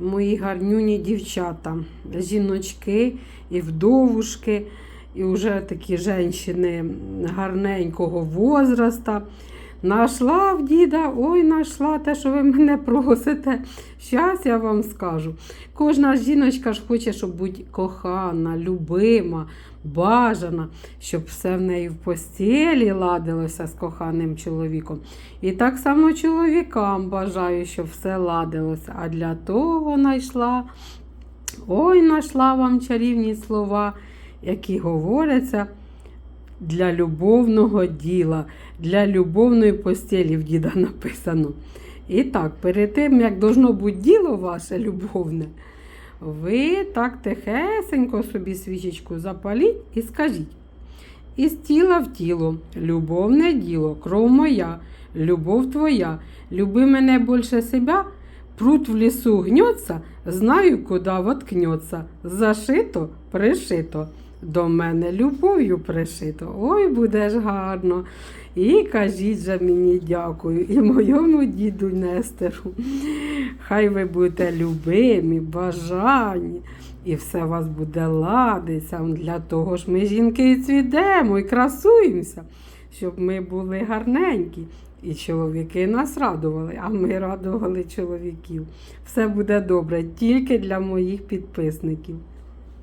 мої гарнюні дівчата, жіночки і вдовушки, і вже такі жінки гарненького возраста. Нашла в діда, ой, нашла те, що ви мене просите. Щас я вам скажу. Кожна жіночка ж хоче, щоб бути кохана, любима, бажана, щоб все в неї в постілі ладилося з коханим чоловіком. І так само чоловікам бажаю, щоб все ладилося. А для того знайшла, ой, знайшла вам чарівні слова, які говоряться для любовного діла, для любовної постелі в діда написано. І так, перед тим, як должно бути діло ваше любовне, ви так тихесенько собі свічечку запаліть і скажіть. Із тіла в тіло, любовне діло, кров моя, любов твоя, люби мене більше себя, пруд в лісу гнется, знаю, куда воткнется, зашито, пришито, до мене любов'ю пришито. Ой, буде ж гарно. І кажіть же мені дякую, і моєму діду Нестеру. Хай ви будете любимі, бажані, і все вас буде ладиться. Для того ж ми, жінки, і цвідемо, і красуємося, щоб ми були гарненькі. І чоловіки нас радували, а ми радували чоловіків. Все буде добре тільки для моїх підписників.